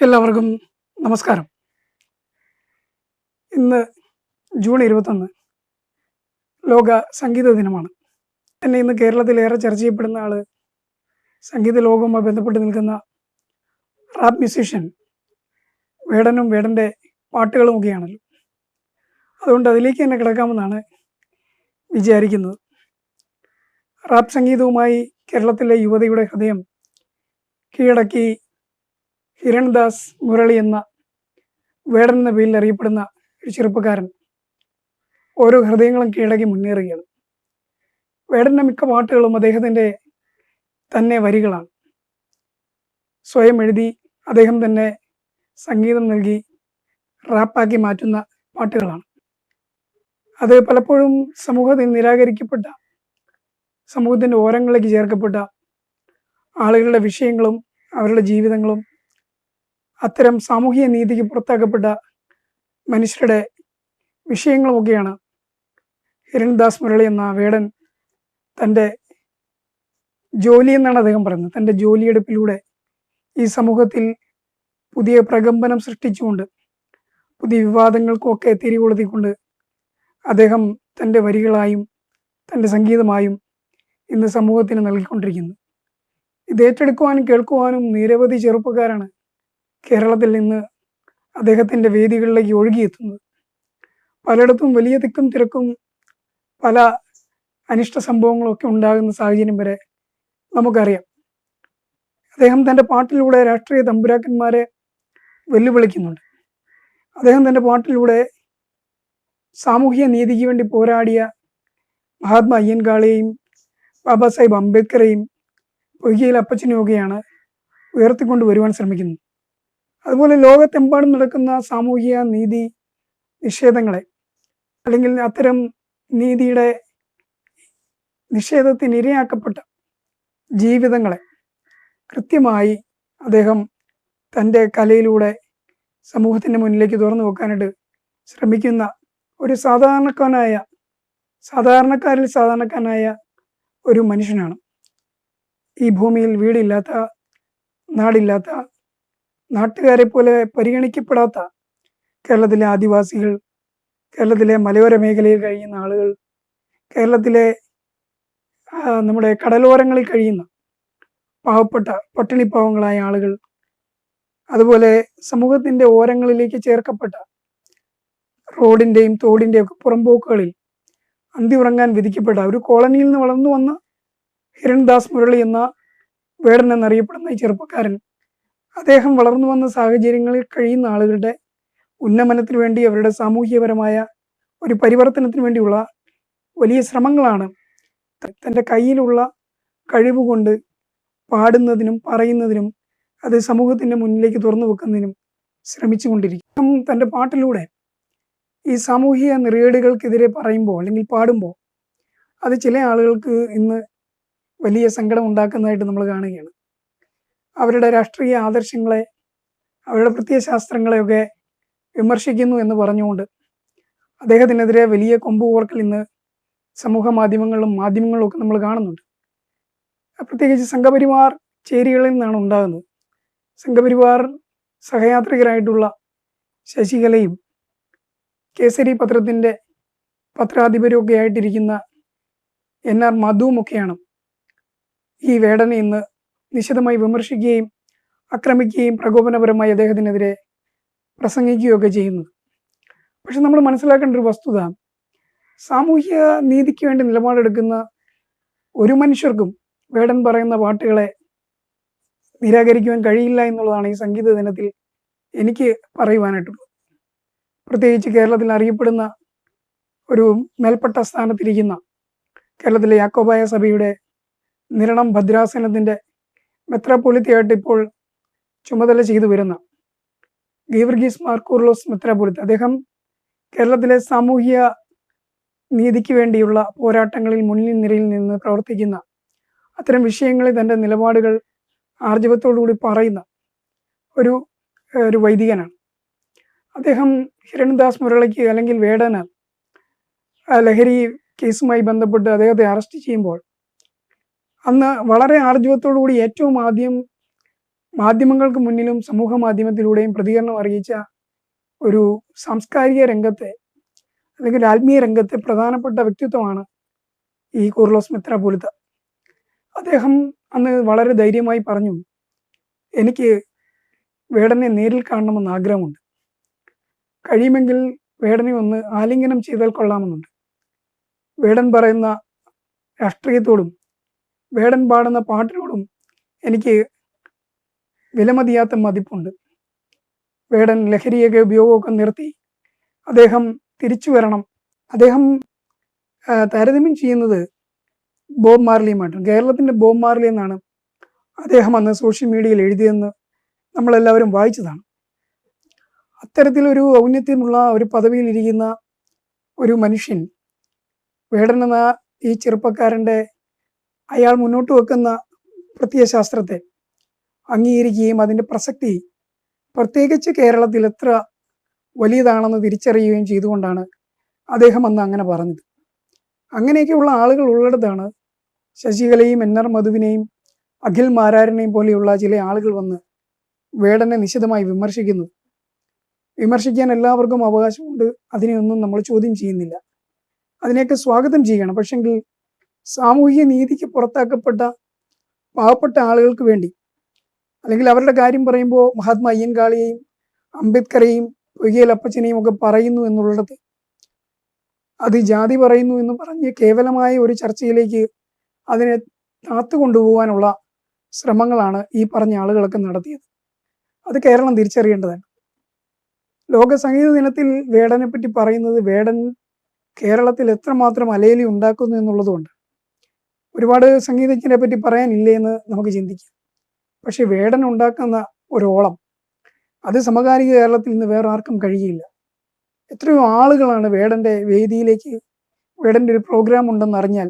എല്ലാവർക്കും നമസ്കാരം. ഇന്ന് ജൂൺ ഇരുപത്തൊന്ന്. ലോക സംഗീത ദിനമാണ്. തന്നെ ഇന്ന് കേരളത്തിൽ ഏറെ ചർച്ച ചെയ്യപ്പെടുന്ന ആൾ സംഗീത ലോകവുമായി ബന്ധപ്പെട്ട് നിൽക്കുന്ന റാപ്പ് മ്യൂസീഷ്യൻ വേടനും വേടന്റെ പാട്ടുകളും ഒക്കെയാണല്ലോ. അതുകൊണ്ട് അതിലേക്ക് തന്നെ കിടക്കാമെന്നാണ് വിചാരിക്കുന്നത്. റാപ്പ് സംഗീതവുമായി കേരളത്തിലെ യുവതയുടെ ഹൃദയം കീഴടക്കി ഹിരൺദാസ് മുരളി എന്ന വേടൻ എന്ന പേരിൽ അറിയപ്പെടുന്ന ഒരു ചെറുപ്പക്കാരൻ ഓരോ ഹൃദയങ്ങളും കീഴടക്കി മുന്നേറുകയാണ്. വേടന്റെ മിക്ക പാട്ടുകളും അദ്ദേഹത്തിന്റെ തന്നെ വരികളാണ്. സ്വയം എഴുതി അദ്ദേഹം തന്നെ സംഗീതം നൽകി റാപ്പാക്കി മാറ്റുന്ന പാട്ടുകളാണ്. അത് പലപ്പോഴും സമൂഹത്തിൽ നിരാകരിക്കപ്പെട്ട സമൂഹത്തിന്റെ ഓരങ്ങളിലേക്ക് ചേർക്കപ്പെട്ട ആളുകളുടെ വിഷയങ്ങളും അവരുടെ ജീവിതങ്ങളും അത്തരം സാമൂഹിക നീതിക്ക് പുറത്താക്കപ്പെട്ട മനുഷ്യരുടെ വിഷയങ്ങളുമൊക്കെയാണ് ഹിരൺദാസ് മുരളി എന്ന വേടൻ തന്റെ ജോലി എന്നാണ് അദ്ദേഹം പറയുന്നത്. തന്റെ ജോലിയെടുപ്പിലൂടെ ഈ സമൂഹത്തിൽ പുതിയ പ്രകമ്പനം സൃഷ്ടിച്ചുകൊണ്ട് പുതിയ വിവാദങ്ങൾക്കൊക്കെ തിരികൊളുത്തിക്കൊണ്ട് അദ്ദേഹം തന്റെ വരികളായും തന്റെ സംഗീതമായും ഇന്ന് സമൂഹത്തിന് നൽകിക്കൊണ്ടിരിക്കുന്നു. ഇത് ഏറ്റെടുക്കുവാനും കേൾക്കുവാനും നിരവധി ചെറുപ്പക്കാരാണ് കേരളത്തിൽ നിന്ന് അദ്ദേഹത്തിന്റെ വേദികളിലേക്ക് ഒഴുകിയെത്തുന്നത്. പലയിടത്തും വലിയ തിക്കും തിരക്കും പല അനിഷ്ട സംഭവങ്ങളൊക്കെ ഉണ്ടാകുന്ന സാഹചര്യം വരെ നമുക്കറിയാം. അദ്ദേഹം തന്റെ പാട്ടിലൂടെ രാഷ്ട്രീയ തമ്പുരാക്കന്മാരെ വെല്ലുവിളിക്കുന്നുണ്ട്. അദ്ദേഹം തന്റെ പാട്ടിലൂടെ സാമൂഹിക നീതിക്ക് വേണ്ടി പോരാടിയ മഹാത്മാ അയ്യൻകാളിയെയും ബാബാ സാഹിബ് അംബേദ്കറെയും പൊയ്കയിൽ അപ്പച്ചനെയൊക്കെയാണ് ഉയർത്തിക്കൊണ്ട് വരുവാൻ ശ്രമിക്കുന്നത്. അതുപോലെ ലോകത്തെമ്പാടും നടക്കുന്ന സാമൂഹിക നീതി നിഷേധങ്ങളെ അല്ലെങ്കിൽ അത്തരം നീതിയുടെ നിഷേധത്തിന് ഇരയാക്കപ്പെട്ട ജീവിതങ്ങളെ കൃത്യമായി അദ്ദേഹം തന്റെ കലയിലൂടെ സമൂഹത്തിന്റെ മുന്നിലേക്ക് തുറന്നു വെക്കാനായിട്ട് ശ്രമിക്കുന്ന ഒരു സാധാരണക്കാരനായ സാധാരണക്കാരിൽ സാധാരണക്കാരനായ ഒരു മനുഷ്യനാണ്. ഈ ഭൂമിയിൽ വീടില്ലാത്ത നാടില്ലാത്ത നാട്ടുകാരെ പോലെ പരിഗണിക്കപ്പെടാത്ത കേരളത്തിലെ ആദിവാസികൾ കേരളത്തിലെ മലയോര മേഖലയിൽ കഴിയുന്ന ആളുകൾ കേരളത്തിലെ നമ്മുടെ കടലോരങ്ങളിൽ കഴിയുന്ന പാവപ്പെട്ട പട്ടിണി പാവങ്ങളായ ആളുകൾ അതുപോലെ സമൂഹത്തിന്റെ ഓരങ്ങളിലേക്ക് ചേർക്കപ്പെട്ട റോഡിന്റെയും തോടിന്റെയും ഒക്കെ പുറമ്പോക്കുകളിൽ ഉറങ്ങാൻ വിധിക്കപ്പെട്ട ഒരു കോളനിയിൽ നിന്ന് വളർന്നു വന്ന ഹിരൺദാസ് മുരളി എന്ന വേടൻ എന്നറിയപ്പെടുന്ന ഈ ചെറുപ്പക്കാരൻ അദ്ദേഹം വളർന്നു വന്ന സാഹചര്യങ്ങളിൽ കഴിയുന്ന ആളുകളുടെ ഉന്നമനത്തിന് വേണ്ടി അവരുടെ സാമൂഹ്യപരമായ ഒരു പരിവർത്തനത്തിന് വേണ്ടിയുള്ള വലിയ ശ്രമങ്ങളാണ് തന്റെ കയ്യിലുള്ള കഴിവുകൊണ്ട് പാടുന്നതിനും പറയുന്നതിനും അത് സമൂഹത്തിന്റെ മുന്നിലേക്ക് തുറന്നു വെക്കുന്നതിനും ശ്രമിച്ചുകൊണ്ടിരിക്കും. തന്റെ പാട്ടിലൂടെ ഈ സാമൂഹിക നിറയേടുകൾക്കെതിരെ പറയുമ്പോൾ അല്ലെങ്കിൽ പാടുമ്പോൾ അത് ചില ആളുകൾക്ക് ഇന്ന് വലിയ സങ്കടം ഉണ്ടാക്കുന്നതായിട്ട് നമ്മൾ കാണുകയാണ്. അവരുടെ രാഷ്ട്രീയ ആദർശങ്ങളെ അവരുടെ പ്രത്യയശാസ്ത്രങ്ങളെയൊക്കെ വിമർശിക്കുന്നു എന്ന് പറഞ്ഞുകൊണ്ട് അദ്ദേഹത്തിനെതിരെ വലിയ കൊമ്പ് ഓർക്കൽ ഇന്ന് സമൂഹ മാധ്യമങ്ങളിലും മാധ്യമങ്ങളിലും ഒക്കെ നമ്മൾ കാണുന്നുണ്ട്. പ്രത്യേകിച്ച് സംഘപരിവാർ ചേരികളിൽ നിന്നാണ് ഉണ്ടാകുന്നത്. സംഘപരിവാർ സഹയാത്രികരായിട്ടുള്ള ശശികലയും കേസരി പത്രത്തിന്റെ പത്രാധിപരും ഒക്കെ ആയിട്ടിരിക്കുന്ന എൻ ആർ മധുവുമൊക്കെയാണ് ഈ വേടനെ ഇന്ന് നിശിതമായി വിമർശിക്കുകയും ആക്രമിക്കുകയും പ്രകോപനപരമായി അദ്ദേഹത്തിനെതിരെ പ്രസംഗിക്കുകയൊക്കെ ചെയ്യുന്നത് പക്ഷെ നമ്മൾ മനസ്സിലാക്കേണ്ട ഒരു വസ്തുത സാമൂഹ്യ നീതിക്ക് വേണ്ടി നിലപാടെടുക്കുന്ന ഒരു മനുഷ്യർക്കും വേടൻ പറയുന്ന പാട്ടുകളെ നിരാകരിക്കുവാൻ കഴിയില്ല എന്നുള്ളതാണ് ഈ സംഗീത ദിനത്തിൽ എനിക്ക് പറയുവാനായിട്ടുള്ളത്. പ്രത്യേകിച്ച് കേരളത്തിൽ അറിയപ്പെടുന്ന ഒരു മേൽപ്പെട്ട സ്ഥാനത്തിരിക്കുന്ന കേരളത്തിലെ യാക്കോബായ സഭയുടെ നിരണം ഭദ്രാസനത്തിന്റെ മെത്രാപ്പൊളിത്തയായിട്ട് ഇപ്പോൾ ചുമതല ചെയ്തു വരുന്ന ഗീവർഗീസ് മാർക്കൂർലോസ് മെത്രാപൊലിത്ത അദ്ദേഹം കേരളത്തിലെ സാമൂഹിക നീതിക്ക് വേണ്ടിയുള്ള പോരാട്ടങ്ങളിൽ മുന്നിൽ നിരയിൽ നിന്ന് പ്രവർത്തിക്കുന്ന അത്തരം വിഷയങ്ങളിൽ തന്റെ നിലപാടുകൾ ആർജവത്തോടുകൂടി പറയുന്ന ഒരു ഒരു വൈദികനാണ്. അദ്ദേഹം ഹിരൺദാസ് മുരളിക്ക് അല്ലെങ്കിൽ വേടനാൽ ആ ലഹരി കേസുമായി ബന്ധപ്പെട്ട് അദ്ദേഹത്തെ അറസ്റ്റ് ചെയ്യുമ്പോൾ അന്ന് വളരെ ആർജവത്തോടു കൂടി ഏറ്റവും ആദ്യം മാധ്യമങ്ങൾക്ക് മുന്നിലും സമൂഹ മാധ്യമത്തിലൂടെയും പ്രതികരണം അറിയിച്ച ഒരു സാംസ്കാരിക രംഗത്തെ അല്ലെങ്കിൽ ആത്മീയ രംഗത്തെ പ്രധാനപ്പെട്ട വ്യക്തിത്വമാണ് ഈ കൂർലോസ് പുലുത്ത അദ്ദേഹം അന്ന് വളരെ ധൈര്യമായി പറഞ്ഞു എനിക്ക് വേടനെ നേരിൽ കാണണമെന്ന് ആഗ്രഹമുണ്ട്. കഴിയുമെങ്കിൽ വേടനെ ഒന്ന് ആലിംഗനം ചെയ്താൽ കൊള്ളാമെന്നുണ്ട്. വേടൻ പറയുന്ന രാഷ്ട്രീയത്തോടും വേടൻ പാടുന്ന പാട്ടിനോടും എനിക്ക് വിലമതിയാത്ത മതിപ്പുണ്ട്. വേടൻ ലഹരിയൊക്കെ ഉപയോഗമൊക്കെ നിർത്തി അദ്ദേഹം തിരിച്ചു വരണം. അദ്ദേഹം താരതമ്യം ചെയ്യുന്നത് ബോബ് മാർലിയുമായിട്ടാണ്. കേരളത്തിന്റെ ബോബ് മാർലി എന്നാണ് അദ്ദേഹം അന്ന് സോഷ്യൽ മീഡിയയിൽ എഴുതിയെന്ന് നമ്മളെല്ലാവരും വായിച്ചതാണ്. അത്തരത്തിലൊരു ഔന്നത്യമുള്ള ഒരു പദവിയിലിരിക്കുന്ന ഒരു മനുഷ്യൻ വേടൻ എന്ന ഈ ചെറുപ്പക്കാരന്റെ അയാൾ മുന്നോട്ട് വെക്കുന്ന പ്രത്യയശാസ്ത്രത്തെ അംഗീകരിക്കുകയും അതിന്റെ പ്രസക്തി പ്രത്യേകിച്ച് കേരളത്തിൽ എത്ര വലിയതാണെന്ന് തിരിച്ചറിയുകയും ചെയ്തുകൊണ്ടാണ് അദ്ദേഹം അന്ന് അങ്ങനെ പറഞ്ഞത്. അങ്ങനെയൊക്കെയുള്ള ആളുകൾ ഉള്ളിടത്താണ് ശശികലയും എൻ ആർ മധുവിനെയും അഖിൽ മാരാരനെയും പോലെയുള്ള ചില ആളുകൾ വന്ന് വേടനെ നിശിതമായി വിമർശിക്കുന്നു വിമർശിക്കാൻ എല്ലാവർക്കും അവകാശമുണ്ട്. അതിനെയൊന്നും നമ്മൾ ചോദ്യം ചെയ്യുന്നില്ല. അതിനെയൊക്കെ സ്വാഗതം ചെയ്യണം. പക്ഷെങ്കിൽ സാമൂഹിക നീതിക്ക് പുറത്താക്കപ്പെട്ട പാവപ്പെട്ട ആളുകൾക്ക് വേണ്ടി. അല്ലെങ്കിൽ അവരുടെ കാര്യം പറയുമ്പോൾ മഹാത്മാ അയ്യൻകാളിയെയും അംബേദ്കറെയും പൊയ്കയിൽ അപ്പച്ചനെയും ഒക്കെ പറയുന്നു എന്നുള്ളത് അത് ജാതി പറയുന്നു എന്ന് പറഞ്ഞ് കേവലമായ ഒരു ചർച്ചയിലേക്ക് അതിനെ താത്തു കൊണ്ടുപോകാനുള്ള ശ്രമങ്ങളാണ് ഈ പറഞ്ഞ ആളുകളൊക്കെ നടത്തിയത്. അത് കേരളം തിരിച്ചറിയേണ്ടതാണ്. ലോക സംഗീത ദിനത്തിൽ വേടനെ പറ്റി പറയുന്നത് വേടൻ കേരളത്തിൽ എത്രമാത്രം അലയലി ഉണ്ടാക്കുന്നു എന്നുള്ളതുകൊണ്ട് ഒരുപാട് സംഗീതജ്ഞരെ പറ്റി പറയാനില്ലേ എന്ന് നമുക്ക് ചിന്തിക്കാം. പക്ഷെ വേടൻ ഉണ്ടാക്കുന്ന ഒരോളം അത് സമകാലിക കേരളത്തിൽ നിന്ന് വേറെ ആർക്കും കഴിയില്ല എത്രയോ ആളുകളാണ് വേടന്റെ വേദിയിലേക്ക് വേടന്റെ ഒരു പ്രോഗ്രാം ഉണ്ടെന്ന് അറിഞ്ഞാൽ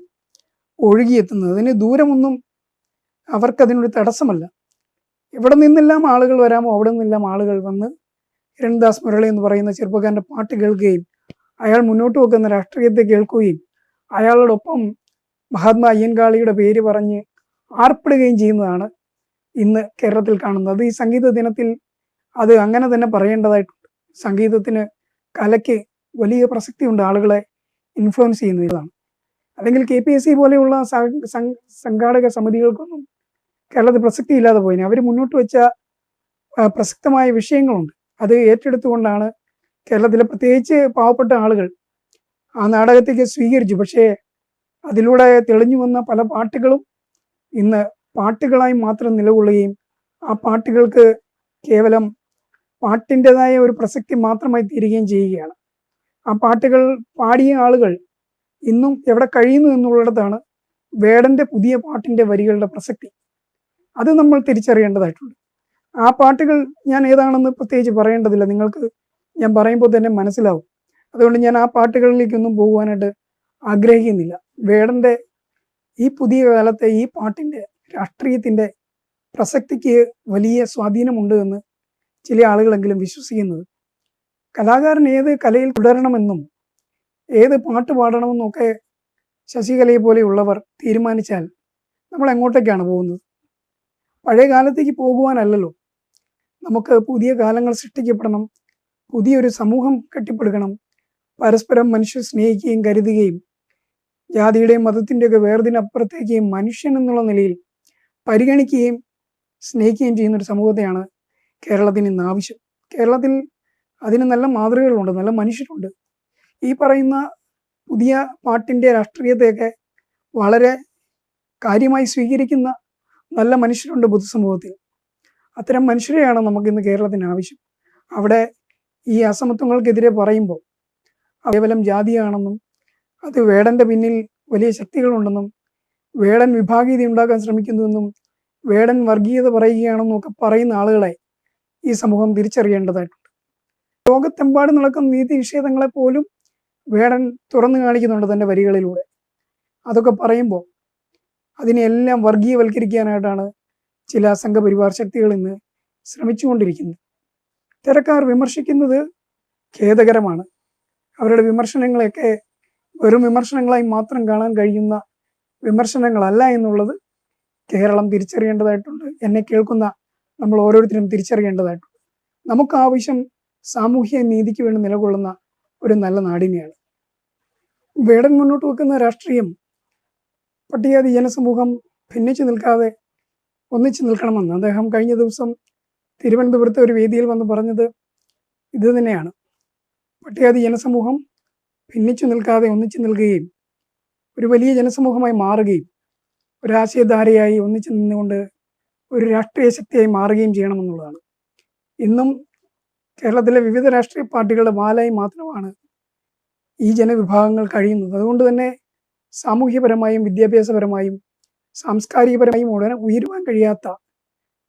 ഒഴുകിയെത്തുന്നത്. അതിന് ദൂരമൊന്നും അവർക്കതിനൊരു തടസ്സമല്ല. ഇവിടെ നിന്നെല്ലാം ആളുകൾ വരാമോ അവിടെ നിന്നെല്ലാം ആളുകൾ വന്ന് കിരൺദാസ് മുരളി എന്ന് പറയുന്ന ചെറുപ്പക്കാരന്റെ പാട്ട് കേൾക്കുകയും അയാൾ മുന്നോട്ട് വെക്കുന്ന രാഷ്ട്രീയത്തെ കേൾക്കുകയും അയാളോടൊപ്പം മഹാത്മാ അയ്യൻകാളിയുടെ പേര് പറഞ്ഞ് ആർപ്പിടുകയും ചെയ്യുന്നതാണ് ഇന്ന് കേരളത്തിൽ കാണുന്നത്. ഈ സംഗീത ദിനത്തിൽ അത് അങ്ങനെ തന്നെ പറയേണ്ടതായിട്ടുണ്ട്. സംഗീതത്തിന് കലയ്ക്ക് വലിയ പ്രസക്തിയുണ്ട്. ആളുകളെ ഇൻഫ്ലുവൻസ് ചെയ്യുന്നതാണ് അല്ലെങ്കിൽ കെ പി എസ് സി പോലെയുള്ള സംഘാടക സമിതികൾക്കൊന്നും കേരളത്തിൽ പ്രസക്തി ഇല്ലാതെ പോയിന്. അവർ മുന്നോട്ട് വെച്ച പ്രസക്തമായ വിഷയങ്ങളുണ്ട്. അത് ഏറ്റെടുത്തുകൊണ്ടാണ് കേരളത്തിലെ പ്രത്യേകിച്ച് പാവപ്പെട്ട ആളുകൾ ആ നാടകത്തേക്ക് സ്വീകരിച്ചു. പക്ഷേ അതിലൂടെ തെളിഞ്ഞു വന്ന പല പാട്ടുകളും ഇന്ന് പാട്ടുകളായി മാത്രം നിലകൊള്ളുകയും ആ പാട്ടുകൾക്ക് കേവലം പാട്ടിന്റെതായ ഒരു പ്രസക്തി മാത്രമായി തീരുകയും ചെയ്യുകയാണ്. ആ പാട്ടുകൾ പാടിയ ആളുകൾ ഇന്നും എവിടെ കഴിയുന്നു എന്നുള്ളിടത്താണ് വേടന്റെ പുതിയ പാട്ടിന്റെ വരികളുടെ പ്രസക്തി. അത് നമ്മൾ തിരിച്ചറിയേണ്ടതായിട്ടുണ്ട്. ആ പാട്ടുകൾ ഞാൻ ഏതാണെന്ന് പ്രത്യേകിച്ച് പറയേണ്ടതില്ല. നിങ്ങൾക്ക് ഞാൻ പറയുമ്പോൾ തന്നെ മനസ്സിലാവും. അതുകൊണ്ട് ഞാൻ ആ പാട്ടുകളിലേക്കൊന്നും പോകുവാനായിട്ട് ആഗ്രഹിക്കുന്നില്ല. വേടന്റെ ഈ പുതിയ കാലത്തെ ഈ പാട്ടിന്റെ രാഷ്ട്രീയത്തിന്റെ പ്രസക്തിക്ക് വലിയ സ്വാധീനമുണ്ട് എന്ന് ചില ആളുകളെങ്കിലും വിശ്വസിക്കുന്നത്. കലാകാരൻ ഏത് കലയിൽ തുടരണമെന്നും ഏത് പാട്ട് പാടണമെന്നും ഒക്കെ ശശികലയെ പോലെയുള്ളവർ തീരുമാനിച്ചാൽ നമ്മൾ എങ്ങോട്ടേക്കാണ് പോകുന്നത്? പഴയ കാലത്തേക്ക് പോകുവാനല്ലല്ലോ. നമുക്ക് പുതിയ കാലങ്ങൾ സൃഷ്ടിക്കപ്പെടണം പുതിയൊരു സമൂഹം കെട്ടിപ്പടുക്കണം പരസ്പരം മനുഷ്യർ സ്നേഹിക്കുകയും കരുതുകയും ജാതിയുടെയും മതത്തിന്റെയൊക്കെ വേർതിനപ്പുറത്തേക്ക് മനുഷ്യൻ എന്നുള്ള നിലയിൽ പരിഗണിക്കുകയും സ്നേഹിക്കുകയും ചെയ്യുന്ന ഒരു സമൂഹത്തെയാണ് കേരളത്തിന് ഇന്ന് ആവശ്യം. കേരളത്തിൽ അതിന് നല്ല മാതൃകകളുണ്ട് നല്ല മനുഷ്യരുണ്ട്. ഈ പറയുന്ന പുതിയ പാട്ടിന്റെ രാഷ്ട്രീയത്തെയൊക്കെ വളരെ കാര്യമായി സ്വീകരിക്കുന്ന നല്ല മനുഷ്യരുണ്ട് പൊതുസമൂഹത്തിൽ അത്തരം മനുഷ്യരെയാണ് നമുക്ക് ഇന്ന് കേരളത്തിന് ആവശ്യം. അവിടെ ഈ അസമത്വങ്ങൾക്കെതിരെ പറയുമ്പോൾ കേവലം ജാതിയാണെന്നും അത് വേടന്റെ പിന്നിൽ വലിയ ശക്തികളുണ്ടെന്നും വേടൻ വിഭാഗീയത ഉണ്ടാക്കാൻ ശ്രമിക്കുന്നുവെന്നും വേടൻ വർഗീയത പറയുകയാണെന്നും ഒക്കെ പറയുന്ന ആളുകളെ ഈ സമൂഹം തിരിച്ചറിയേണ്ടതായിട്ടുണ്ട്. ലോകത്തെമ്പാടും നടക്കുന്ന നീതി നിഷേധങ്ങളെ പോലും വേടൻ തുറന്നു കാണിക്കുന്നുണ്ട് തന്റെ വരികളിലൂടെ. അതൊക്കെ പറയുമ്പോൾ അതിനെല്ലാം വർഗീയവൽക്കരിക്കാനായിട്ടാണ് ചില സംഘപരിവാർ ശക്തികൾ ഇന്ന് ശ്രമിച്ചുകൊണ്ടിരിക്കുന്നത്. ഇത്തരക്കാർ വിമർശിക്കുന്നത് ഖേദകരമാണ്. അവരുടെ വിമർശനങ്ങളെയൊക്കെ വെറും വിമർശനങ്ങളായി മാത്രം കാണാൻ കഴിയുന്ന വിമർശനങ്ങളല്ല എന്നുള്ളത് കേരളം തിരിച്ചറിയേണ്ടതായിട്ടുണ്ട്. എന്നെ കേൾക്കുന്ന നമ്മൾ ഓരോരുത്തരും തിരിച്ചറിയേണ്ടതായിട്ടുണ്ട്. നമുക്ക് ആവശ്യം സാമൂഹ്യ നീതിക്ക് വേണ്ടി നിലകൊള്ളുന്ന ഒരു നല്ല നാടിനെയാണ്. വേടൻ മുന്നോട്ട് വെക്കുന്ന രാഷ്ട്രീയം പട്ടികജാതി ജനസമൂഹം ഭിന്നിച്ചു നിൽക്കാതെ ഒന്നിച്ചു നിൽക്കണമെന്ന് അദ്ദേഹം കഴിഞ്ഞ ദിവസം തിരുവനന്തപുരത്തെ ഒരു വേദിയിൽ വന്ന് പറഞ്ഞത് ഇത് തന്നെയാണ്. പട്ടികജാതി ജനസമൂഹം ഭിന്നിച്ചു നിൽക്കാതെ ഒന്നിച്ചു നിൽക്കുകയും ഒരു വലിയ ജനസമൂഹമായി മാറുകയും ഒരു ആശയധാരയായി ഒന്നിച്ചു നിന്നുകൊണ്ട് ഒരു രാഷ്ട്രീയ ശക്തിയായി മാറുകയും ചെയ്യണമെന്നുള്ളതാണ് ഇന്നും കേരളത്തിലെ വിവിധ രാഷ്ട്രീയ പാർട്ടികളുടെ മാലായി മാത്രമാണ് ഈ ജനവിഭാഗങ്ങൾ കഴിയുന്നത്. അതുകൊണ്ട് തന്നെ സാമൂഹ്യപരമായും വിദ്യാഭ്യാസപരമായും സാംസ്കാരികപരമായും ഉടനെ ഉയരുവാൻ കഴിയാത്ത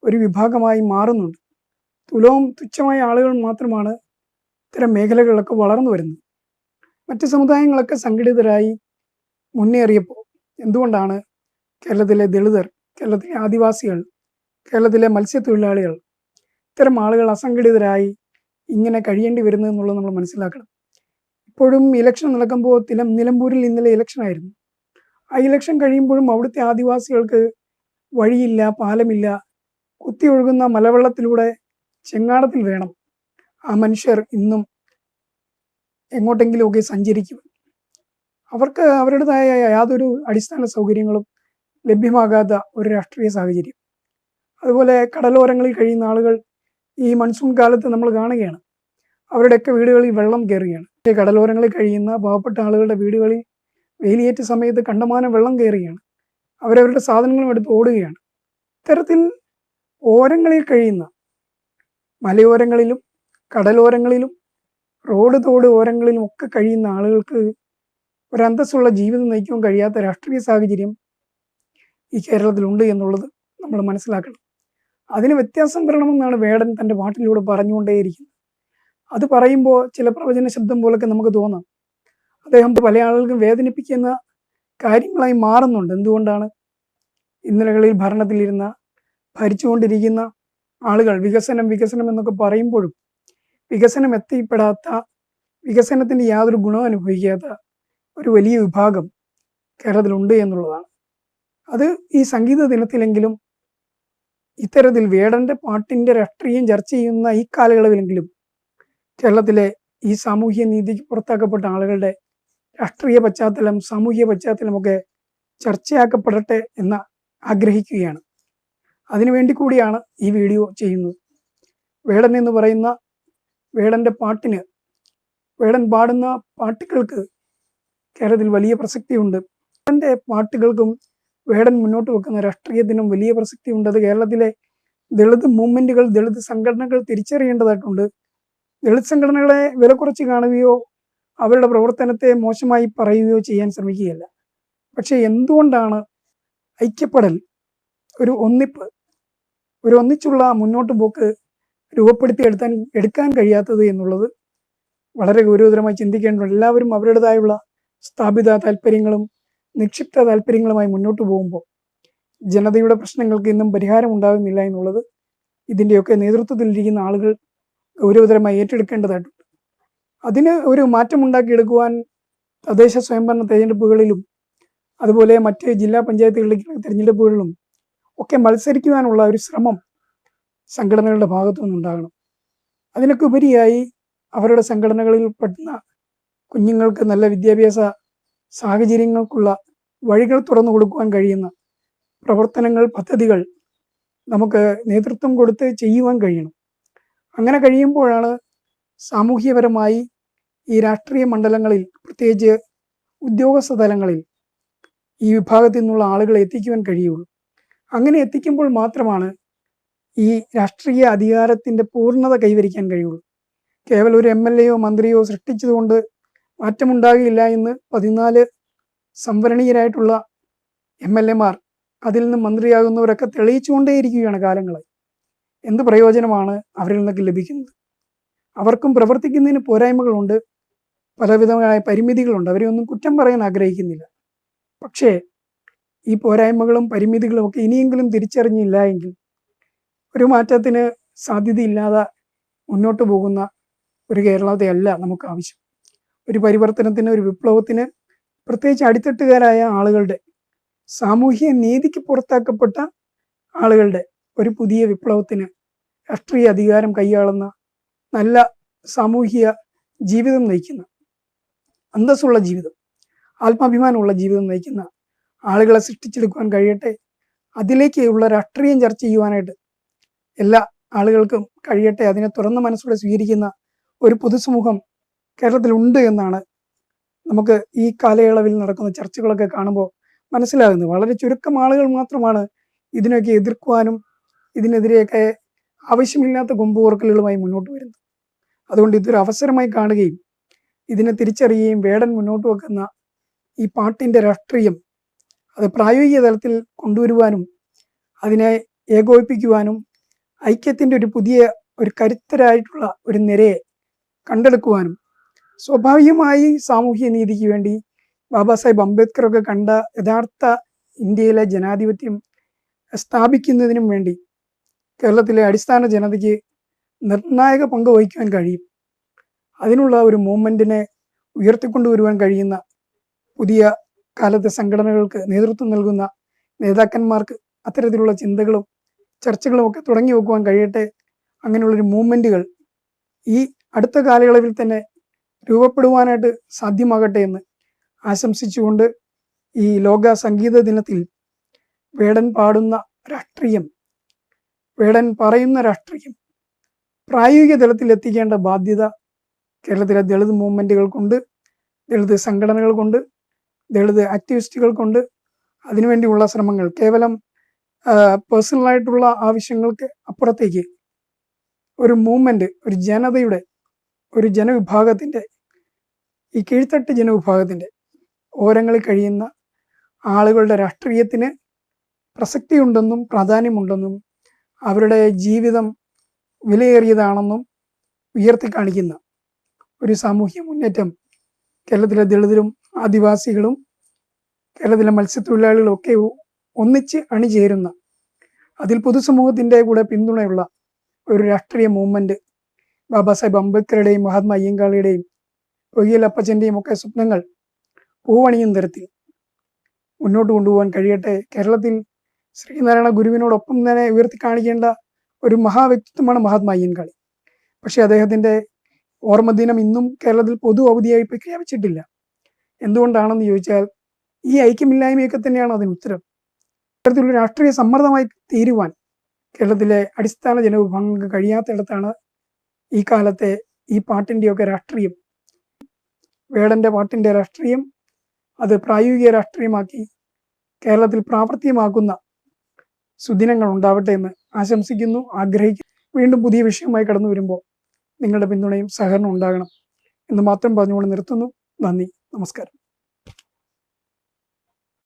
ഒരു വിഭാഗമായി മാറുന്നുണ്ട്. തുലവും തുച്ഛമായ ആളുകൾ മാത്രമാണ് ഇത്തരം മേഖലകളിലൊക്കെ വളർന്നു വരുന്നത്. മറ്റ് സമുദായങ്ങളൊക്കെ സംഘടിതരായി മുന്നേറിയപ്പോൾ എന്തുകൊണ്ടാണ് കേരളത്തിലെ ദളിതർ കേരളത്തിലെ ആദിവാസികൾ കേരളത്തിലെ മത്സ്യത്തൊഴിലാളികൾ ഇത്തരം ആളുകൾ അസംഘടിതരായി ഇങ്ങനെ കഴിയേണ്ടി വരുന്നത് എന്നുള്ളത് നമ്മൾ മനസ്സിലാക്കണം. ഇപ്പോഴും ഇലക്ഷൻ നടക്കുമ്പോൾ തിലം നിലമ്പൂരിൽ ഇന്നലെ ഇലക്ഷൻ ആയിരുന്നു. ആ ഇലക്ഷൻ കഴിയുമ്പോഴും അവിടുത്തെ ആദിവാസികൾക്ക് വഴിയില്ല പാലമില്ല. കുത്തി ഒഴുകുന്ന മലവെള്ളത്തിലൂടെ ചെങ്ങാടത്തിൽ വേണം ആ മനുഷ്യർ ഇന്നും എങ്ങോട്ടെങ്കിലുമൊക്കെ സഞ്ചരിക്കും അവർക്ക് അവരുടേതായ യാതൊരു അടിസ്ഥാന സൗകര്യങ്ങളും ലഭ്യമാകാത്ത ഒരു രാഷ്ട്രീയ സാഹചര്യം. അതുപോലെ കടലോരങ്ങളിൽ കഴിയുന്ന ആളുകൾ ഈ മൺസൂൺ കാലത്ത് നമ്മൾ കാണുകയാണ്. അവരുടെയൊക്കെ വീടുകളിൽ വെള്ളം കയറുകയാണ്. കടലോരങ്ങളിൽ കഴിയുന്ന പാവപ്പെട്ട ആളുകളുടെ വീടുകളിൽ വേലിയേറ്റ സമയത്ത് കണ്ടമാനം വെള്ളം കയറുകയാണ്. അവരവരുടെ സാധനങ്ങളും എടുത്ത് ഓടുകയാണ്. ഇത്തരത്തിൽ ഓരങ്ങളിൽ കഴിയുന്ന മലയോരങ്ങളിലും കടലോരങ്ങളിലും റോഡ് തോട് ഓരങ്ങളിലും ഒക്കെ കഴിയുന്ന ആളുകൾക്ക് ഒരു അന്തസ്സുള്ള ജീവിതം നയിക്കാൻ കഴിയാത്ത രാഷ്ട്രീയ സാഹചര്യം ഈ കേരളത്തിലുണ്ട് എന്നുള്ളത് നമ്മൾ മനസ്സിലാക്കണം. അതിന് വ്യത്യാസം വരണമെന്നാണ് വേടൻ തന്റെ പാട്ടിലൂടെ പറഞ്ഞുകൊണ്ടേയിരിക്കുന്നത്. അത് പറയുമ്പോൾ ചില പ്രവചന ശബ്ദം പോലൊക്കെ നമുക്ക് തോന്നാം. അദ്ദേഹം പല ആളുകൾക്കും വേദനിപ്പിക്കുന്ന കാര്യങ്ങളായി മാറുന്നുണ്ട്. എന്തുകൊണ്ടാണ്? ഇന്നലകളിൽ ഭരണത്തിലിരുന്ന ഭരിച്ചുകൊണ്ടിരിക്കുന്ന ആളുകൾ വികസനം വികസനം എന്നൊക്കെ പറയുമ്പോഴും വികസനം എത്തിപ്പെടാത്ത വികസനത്തിന്റെ യാതൊരു ഗുണവും അനുഭവിക്കാത്ത ഒരു വലിയ വിഭാഗം കേരളത്തിലുണ്ട് എന്നുള്ളതാണ്. അത് ഈ സംഗീത ദിനത്തിലെങ്കിലും ഇത്തരത്തിൽ വേടന്റെ പാട്ടിന്റെ രാഷ്ട്രീയം ചർച്ച ചെയ്യുന്ന ഈ കാലയളവിലെങ്കിലും കേരളത്തിലെ ഈ സാമൂഹ്യ നീതിക്ക് പുറത്താക്കപ്പെട്ട ആളുകളുടെ രാഷ്ട്രീയ പശ്ചാത്തലം സാമൂഹ്യ പശ്ചാത്തലമൊക്കെ ചർച്ചയാക്കപ്പെടട്ടെ എന്ന് ആഗ്രഹിക്കുകയാണ്. അതിനുവേണ്ടി കൂടിയാണ് ഈ വീഡിയോ ചെയ്യുന്നത്. വേടൻ എന്ന് പറയുന്ന വേടന്റെ പാട്ടിന് വേടൻ പാടുന്ന പാട്ടുകൾക്ക് കേരളത്തിൽ വലിയ പ്രസക്തിയുണ്ട്. വേടന്റെ പാട്ടുകൾക്കും വേടൻ മുന്നോട്ട് വെക്കുന്ന രാഷ്ട്രീയത്തിനും വലിയ പ്രസക്തിയുണ്ട്. അത് കേരളത്തിലെ ദളിത് മൂവ്മെന്റുകൾ ദളിത് സംഘടനകൾ തിരിച്ചറിയേണ്ടതായിട്ടുണ്ട്. ദളിത് സംഘടനകളെ വില കുറച്ച് കാണുകയോ അവരുടെ പ്രവർത്തനത്തെ മോശമായി പറയുകയോ ചെയ്യാൻ ശ്രമിക്കുകയല്ല. പക്ഷേ എന്തുകൊണ്ടാണ് ഐക്യപ്പെടൽ ഒരു ഒന്നിപ്പ് ഒരു ഒന്നിച്ചുള്ള മുന്നോട്ട് പോക്ക് രൂപപ്പെടുത്തി എടുത്താൻ എടുക്കാൻ കഴിയാത്തത് എന്നുള്ളത് വളരെ ഗൗരവതരമായി ചിന്തിക്കേണ്ടതുണ്ട്. എല്ലാവരും അവരുടേതായുള്ള സ്ഥാപിത താല്പര്യങ്ങളും നിക്ഷിപ്ത താല്പര്യങ്ങളുമായി മുന്നോട്ട് പോകുമ്പോൾ ജനതയുടെ പ്രശ്നങ്ങൾക്ക് ഇന്നും പരിഹാരം ഉണ്ടാകുന്നില്ല എന്നുള്ളത് ഇതിന്റെയൊക്കെ നേതൃത്വത്തിലിരിക്കുന്ന ആളുകൾ ഗൗരവതരമായി ഏറ്റെടുക്കേണ്ടതായിട്ടുണ്ട്. അതിന് ഒരു മാറ്റമുണ്ടാക്കിയെടുക്കുവാൻ തദ്ദേശ സ്വയംഭരണ തെരഞ്ഞെടുപ്പുകളിലും അതുപോലെ മറ്റ് ജില്ലാ പഞ്ചായത്തുകളിലേക്ക് തിരഞ്ഞെടുപ്പുകളിലും ഒക്കെ മത്സരിക്കുവാനുള്ള ഒരു ശ്രമം സംഘടനകളുടെ ഭാഗത്തു നിന്നുണ്ടാകണം. അതിനൊക്കെ ഉപരിയായി അവരുടെ സംഘടനകളിൽ പെടുന്ന കുഞ്ഞുങ്ങൾക്ക് നല്ല വിദ്യാഭ്യാസ സാഹചര്യങ്ങൾക്കുള്ള വഴികൾ തുറന്നു കൊടുക്കുവാൻ കഴിയുന്ന പ്രവർത്തനങ്ങൾ പദ്ധതികൾ നമുക്ക് നേതൃത്വം കൊടുത്ത് ചെയ്യുവാൻ കഴിയണം. അങ്ങനെ കഴിയുമ്പോഴാണ് സാമൂഹ്യപരമായി ഈ രാഷ്ട്രീയ മണ്ഡലങ്ങളിൽ പ്രത്യേകിച്ച് ഉദ്യോഗസ്ഥ തലങ്ങളിൽ ഈ വിഭാഗത്തിൽ നിന്നുള്ള ആളുകളെ എത്തിക്കുവാൻ കഴിയുള്ളൂ. അങ്ങനെ എത്തിക്കുമ്പോൾ മാത്രമാണ് ഈ രാഷ്ട്രീയ അധികാരത്തിന്റെ പൂർണത കൈവരിക്കാൻ കഴിയുള്ളൂ. കേവലം ഒരു എം എൽ എയോ മന്ത്രിയോ സൃഷ്ടിച്ചതുകൊണ്ട് മാറ്റമുണ്ടാകില്ല എന്ന് പതിനാല് സംവരണീയരായിട്ടുള്ള എം എൽ എമാർ അതിൽ നിന്ന് മന്ത്രിയാകുന്നവരൊക്കെ തെളിയിച്ചുകൊണ്ടേയിരിക്കുകയാണ് കാലങ്ങളായി. എന്ത് പ്രയോജനമാണ് അവരിൽ നിന്നൊക്കെ ലഭിക്കുന്നത്? അവർക്കും പ്രവർത്തിക്കുന്നതിന് പോരായ്മകളുണ്ട്. പലവിധമായ പരിമിതികളുണ്ട്. അവരെ ഒന്നും കുറ്റം പറയാൻ ആഗ്രഹിക്കുന്നില്ല. പക്ഷേ ഈ പോരായ്മകളും പരിമിതികളും ഒക്കെ ഇനിയെങ്കിലും തിരിച്ചറിഞ്ഞില്ല എങ്കിൽ ഒരു മാറ്റത്തിന് സാധ്യതയില്ലാതെ മുന്നോട്ട് പോകുന്ന ഒരു കേരളത്തെ അല്ല നമുക്ക് ആവശ്യം. ഒരു പരിവർത്തനത്തിന് ഒരു വിപ്ലവത്തിന് പ്രത്യേകിച്ച് അടിത്തട്ടുകാരായ ആളുകളുടെ സാമൂഹ്യ നീതിക്ക് പുറത്താക്കപ്പെട്ട ആളുകളുടെ ഒരു പുതിയ വിപ്ലവത്തിന് രാഷ്ട്രീയ അധികാരം കൈയാളുന്ന നല്ല സാമൂഹിക ജീവിതം നയിക്കുന്ന അന്തസ്സുള്ള ജീവിതം ആത്മാഭിമാനമുള്ള ജീവിതം നയിക്കുന്ന ആളുകളെ സൃഷ്ടിച്ചെടുക്കുവാൻ കഴിയട്ടെ. അതിലേക്കുള്ള രാഷ്ട്രീയം ചർച്ച ചെയ്യുവാനായിട്ട് എല്ലാ ആളുകൾക്കും കഴിയട്ടെ. അതിനെ തുറന്ന മനസ്സോടെ സ്വീകരിക്കുന്ന ഒരു പൊതുസമൂഹം കേരളത്തിലുണ്ട് എന്നാണ് നമുക്ക് ഈ കാലയളവിൽ നടക്കുന്ന ചർച്ചകളൊക്കെ കാണുമ്പോൾ മനസ്സിലാകുന്നത്. വളരെ ചുരുക്കം ആളുകൾ മാത്രമാണ് ഇതിനൊക്കെ എതിർക്കുവാനും ഇതിനെതിരെയൊക്കെ ആവശ്യമില്ലാത്ത കൊമ്പുകോർക്കലുകളുമായി മുന്നോട്ട് വരുന്നത്. അതുകൊണ്ട് ഇതൊരു അവസരമായി കാണുകയും ഇതിനെ തിരിച്ചറിയുകയും വേടൻ മുന്നോട്ട് വെക്കുന്ന ഈ പാട്ടിന്റെ രാഷ്ട്രീയം അത് പ്രായോഗിക തലത്തിൽ കൊണ്ടുവരുവാനും അതിനെ ഏകോപിപ്പിക്കുവാനും ഐക്യത്തിന്റെ ഒരു പുതിയ ഒരു കരുത്തരായിട്ടുള്ള ഒരു നിരയെ കണ്ടെടുക്കുവാനും സ്വാഭാവികമായി സാമൂഹ്യ നീതിക്ക് വേണ്ടി ബാബാ സാഹിബ് അംബേദ്കറൊക്കെ കണ്ട യഥാർത്ഥ ഇന്ത്യയിലെ ജനാധിപത്യം സ്ഥാപിക്കുന്നതിനും വേണ്ടി കേരളത്തിലെ അടിസ്ഥാന ജനതയ്ക്ക് നിർണായക പങ്ക് വഹിക്കുവാൻ കഴിയും. അതിനുള്ള ഒരു മൂവ്മെന്റിനെ ഉയർത്തിക്കൊണ്ടുവരുവാൻ കഴിയുന്ന പുതിയ കാലത്തെ സംഘടനകൾക്ക് നേതൃത്വം നൽകുന്ന നേതാക്കന്മാർക്ക് അത്തരത്തിലുള്ള ചിന്തകളും ചർച്ചകളും ഒക്കെ തുടങ്ങി വെക്കുവാൻ കഴിയട്ടെ. അങ്ങനെയുള്ളൊരു മൂവ്മെന്റുകൾ ഈ അടുത്ത കാലയളവിൽ തന്നെ രൂപപ്പെടുവാനായിട്ട് സാധ്യമാകട്ടെ എന്ന് ആശംസിച്ചുകൊണ്ട് ഈ ലോക സംഗീത ദിനത്തിൽ വേടൻ പാടുന്ന രാഷ്ട്രീയം വേടൻ പറയുന്ന രാഷ്ട്രീയം പ്രായോഗിക തലത്തിൽ എത്തിക്കേണ്ട ബാധ്യത കേരളത്തിലെ ദളിത് മൂവ്മെന്റുകൾക്കുണ്ട് ദളിത് സംഘടനകൾക്കുണ്ട് ദളിത് ആക്ടിവിസ്റ്റുകൾക്കുണ്ട് അതിനുവേണ്ടിയുള്ള ശ്രമങ്ങൾ. കേവലം പേഴ്സണലായിട്ടുള്ള ആവശ്യങ്ങൾക്ക് അപ്പുറത്തേക്ക് ഒരു മൂവ്മെന്റ് ഒരു ജനതയുടെ ഒരു ജനവിഭാഗത്തിന്റെ ഈ കീഴ്ത്തട്ട് ജനവിഭാഗത്തിന്റെ ഓരങ്ങളിൽ കഴിയുന്ന ആളുകളുടെ രാഷ്ട്രീയത്തിന് പ്രസക്തിയുണ്ടെന്നും പ്രാധാന്യമുണ്ടെന്നും അവരുടെ ജീവിതം വിലയേറിയതാണെന്നും ഉയർത്തി കാണിക്കുന്ന ഒരു സാമൂഹ്യ മുന്നേറ്റം. കേരളത്തിലെ ദളിതരും ആദിവാസികളും കേരളത്തിലെ മത്സ്യത്തൊഴിലാളികളും ഒക്കെ ഒന്നിച്ച് അണിചേരുന്ന അതിൽ പൊതുസമൂഹത്തിന്റെ കൂടെ പിന്തുണയുള്ള ഒരു രാഷ്ട്രീയ മൂവ്മെന്റ് ബാബാ സാഹിബ് അംബേദ്കറുടെയും മഹാത്മാ അയ്യങ്കാളിയുടെയും പൊയ്യൽ അപ്പച്ചന്റെയും ഒക്കെ സ്വപ്നങ്ങൾ പൂവണിയും തരത്തിൽ മുന്നോട്ട് കൊണ്ടുപോകാൻ കഴിയട്ടെ. കേരളത്തിൽ ശ്രീനാരായണ ഗുരുവിനോടൊപ്പം തന്നെ ഉയർത്തി കാണിക്കേണ്ട ഒരു മഹാവ്യക്തിത്വമാണ് മഹാത്മാ അയ്യൻകാളി പക്ഷേ അദ്ദേഹത്തിന്റെ ഓർമ്മദിനം ഇന്നും കേരളത്തിൽ പൊതു അവധിയായി പ്രഖ്യാപിച്ചിട്ടില്ല. എന്തുകൊണ്ടാണെന്ന് ചോദിച്ചാൽ ഈ ഐക്യമില്ലായ്മയൊക്കെ തന്നെയാണ് അതിന് ഉത്തരം ഇത്തരത്തിലുള്ള രാഷ്ട്രീയ സമ്മർദ്ദമായി തീരുവാൻ കേരളത്തിലെ അടിസ്ഥാന ജനവിഭാഗങ്ങൾക്ക് കഴിയാത്തിടത്താണ് ഈ കാലത്തെ ഈ പാട്ടിന്റെയൊക്കെ രാഷ്ട്രീയം. വേടന്റെ പാട്ടിന്റെ രാഷ്ട്രീയം അത് പ്രായോഗിക രാഷ്ട്രീയമാക്കി കേരളത്തിൽ പ്രാവർത്തികമാക്കുന്ന സുദിനങ്ങൾ ഉണ്ടാവട്ടെ എന്ന് ആശംസിക്കുന്നു ആഗ്രഹിക്കുന്നു. വീണ്ടും പുതിയ വിഷയമായി കടന്നു വരുമ്പോൾ നിങ്ങളുടെ പിന്തുണയും സഹകരണം ഉണ്ടാകണം എന്ന് മാത്രം പറഞ്ഞുകൊണ്ട് നിർത്തുന്നു. നന്ദി. നമസ്കാരം.